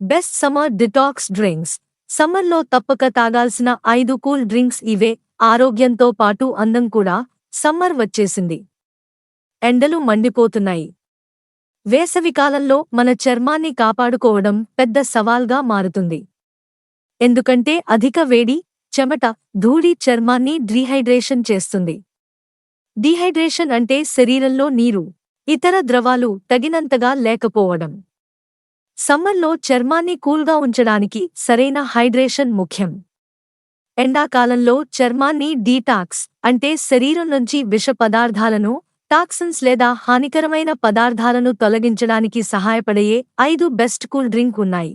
Best summer detox drinks. సమ్మర్లో తప్పక తాగాల్సిన ఐదు కూల్ డ్రింక్స్ ఇవే ఆరోగ్యంతో పాటు అందం కూడా సమ్మర్ వచ్చేసింది. ఎండలు మండిపోతున్నాయి. వేసవికాలంలో మన చర్మాన్ని కాపాడుకోవడం పెద్ద సవాల్గా మారుతుంది. ఎందుకంటే అధిక వేడి చెమట ధూళి చర్మాన్ని డీహైడ్రేషన్ చేస్తుంది. డీహైడ్రేషన్ అంటే శరీరంలో నీరు ఇతర ద్రవాలు తగినంతగా లేకపోవడం. సమ్మర్లో చర్మాన్ని కూల్గా ఉంచడానికి సరైన హైడ్రేషన్ ముఖ్యం. ఎండాకాలంలో చర్మాన్ని డీటాక్స్ అంటే శరీరం నుంచి విష పదార్థాలను టాక్సిన్స్ లేదా హానికరమైన పదార్థాలను తొలగించడానికి సహాయపడయే ఐదు బెస్ట్ కూల్ డ్రింక్ ఉన్నాయి.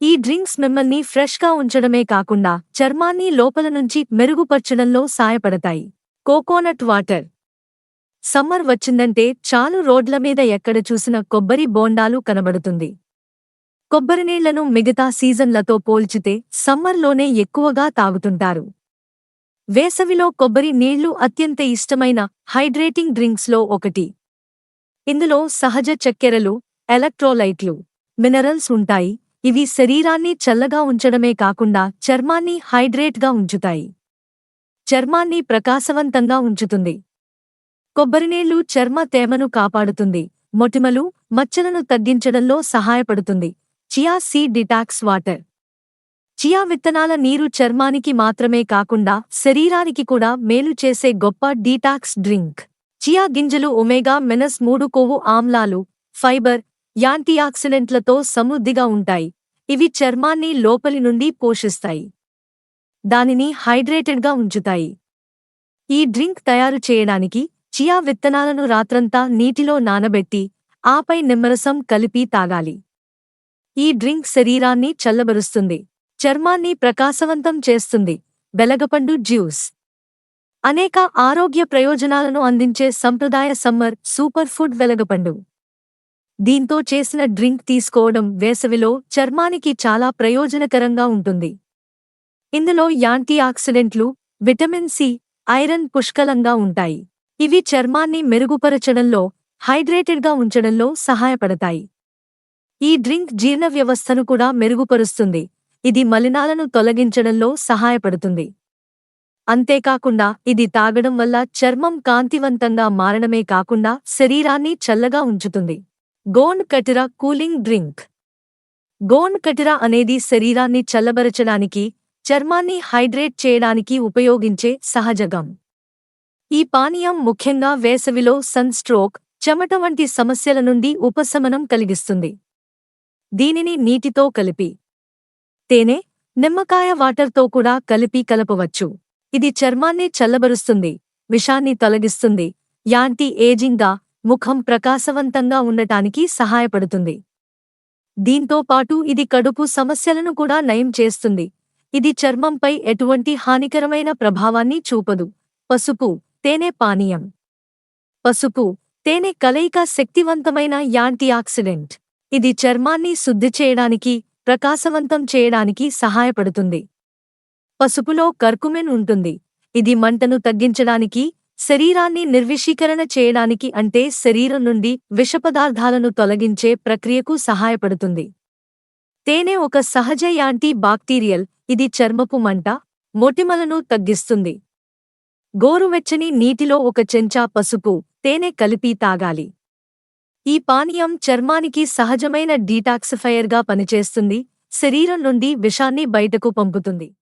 ఈ డ్రింక్స్ మిమ్మల్ని ఫ్రెష్గా ఉంచడమే కాకుండా చర్మాన్ని లోపల నుంచి మెరుగుపరచడంలో సాయపడతాయి కోకోనట్ వాటర్ సమ్మర్ వచ్చిందంటే చాలు రోడ్ల మీద ఎక్కడ చూసిన కొబ్బరి బోండాలు కనబడుతుంది. కొబ్బరినీళ్ళను మిగతా సీజన్లతో పోల్చితే సమ్మర్లోనే ఎక్కువగా తాగుతుంటారు. వేసవిలో కొబ్బరి నీళ్ళు అత్యంత ఇష్టమైన హైడ్రేటింగ్ డ్రింక్స్లో ఒకటి. ఇందులో సహజ చక్కెరలు ఎలక్ట్రోలైట్లు మినరల్స్ ఉంటాయి. ఇవి శరీరాన్ని చల్లగా ఉంచడమే కాకుండా చర్మాన్ని హైడ్రేట్గా ఉంచుతాయి. చర్మాన్ని ప్రకాశవంతంగా ఉంచుతుంది. కొబ్బరినీళ్ళు చర్మ తేమను కాపాడుతుంది. మొటిమలు మచ్చలను తగ్గించడంలో సహాయపడుతుంది. Chia seed detox water. Chia విత్తనాల నీరు చర్మానికి మాత్రమే కాకుండా శరీరానికి కూడా మేలు చేసే గొప్ప డీటాక్స్ డ్రింక్. చియా గింజలు ఒమేగా మెనస్ మూడు కొవ్వు ఆమ్లాలు ఫైబర్ యాంటీఆక్సిడెంట్లతో సమృద్ధిగా ఉంటాయి. ఇవి చర్మాన్ని లోపలి నుండి పోషిస్తాయి. దానిని హైడ్రేటెడ్గా ఉంచుతాయి. ఈ డ్రింక్ తయారు చేయడానికి చియా విత్తనాలను రాత్రంతా నీటిలో నానబెట్టి ఆపై నిమ్మరసం కలిపి తాగాలి. ఈ డ్రింక్ శరీరాన్ని చల్లబరుస్తుంది చర్మాన్ని ప్రకాశవంతం చేస్తుంది. బెలగపండు జ్యూస్. అనేక ఆరోగ్య ప్రయోజనాలను అందించే సంప్రదాయ సమ్మర్ సూపర్ ఫుడ్ వెలగపండు. దీంతో చేసిన డ్రింక్ తీసుకోవడం వేసవిలో చర్మానికి చాలా ప్రయోజనకరంగా ఉంటుంది. ఇందులో యాంటీ ఆక్సిడెంట్లు విటమిన్ సి ఐరన్ పుష్కలంగా ఉంటాయి. ఇవి చర్మాన్ని మెరుగుపరచడంలో హైడ్రేటెడ్గా ఉంచడంలో సహాయపడతాయి. ఈ డ్రింక్ జీర్ణ వ్యవస్థను కూడా మెరుగుపరుస్తుంది. ఇది మలినాలను తొలగించడంలో సహాయపడుతుంది. అంతేకాకుండా ఇది తాగడం వల్ల చర్మం కాంతివంతంగా మారడమే కాకుండా శరీరాన్ని చల్లగా ఉంచుతుంది. Gond katira cooling drink. Gond katira అనేది శరీరాన్ని చల్లబరచడానికి చర్మాన్ని హైడ్రేట్ చేయడానికి ఉపయోగించే సహజగం ఈ పానీయం ముఖ్యంగా వేసవిలో సన్ స్ట్రోక్ చెమట వంటి సమస్యల నుండి ఉపశమనం కలిగిస్తుంది. దీనిని నీటితో కలిపి తేనె నిమ్మకాయ వాటర్తో కూడా కలిపి కలపవచ్చు. ఇది చర్మాన్ని చల్లబరుస్తుంది విషాన్ని తొలగిస్తుంది యాంటీ ఏజింగ్గా ముఖం ప్రకాశవంతంగా ఉండటానికి సహాయపడుతుంది. దీంతో పాటు ఇది కడుపు సమస్యలను కూడా నయం చేస్తుంది. ఇది చర్మంపై ఎటువంటి హానికరమైన ప్రభావాన్ని చూపదు. పసుపు తేనె పానీయం. పసుపు తేనె కలయిక శక్తివంతమైన యాంటీఆక్సిడెంట్ ఇది చర్మాన్ని శుద్ధి చేయడానికి ప్రకాశవంతం చేయడానికి సహాయపడుతుంది. పసుపులో కర్కుమెన్ ఉంటుంది. ఇది మంటను తగ్గించడానికి శరీరాన్ని నిర్విషీకరణ చేయడానికి అంటే శరీరం నుండి విషపదార్థాలను తొలగించే ప్రక్రియకు సహాయపడుతుంది. తేనె ఒక సహజ యాంటీ బాక్టీరియల్. ఇది చర్మపు మంట మొటిమలను తగ్గిస్తుంది. గోరువెచ్చని నీటిలో ఒక చెంచా పసుపు తేనె కలిపి తాగాలి. ఈ పానీయం చర్మానికి సహజమైన డీటాక్సిఫైయర్గా పనిచేస్తుంది శరీరం నుండి విషాన్ని బయటకు పంపుతుంది.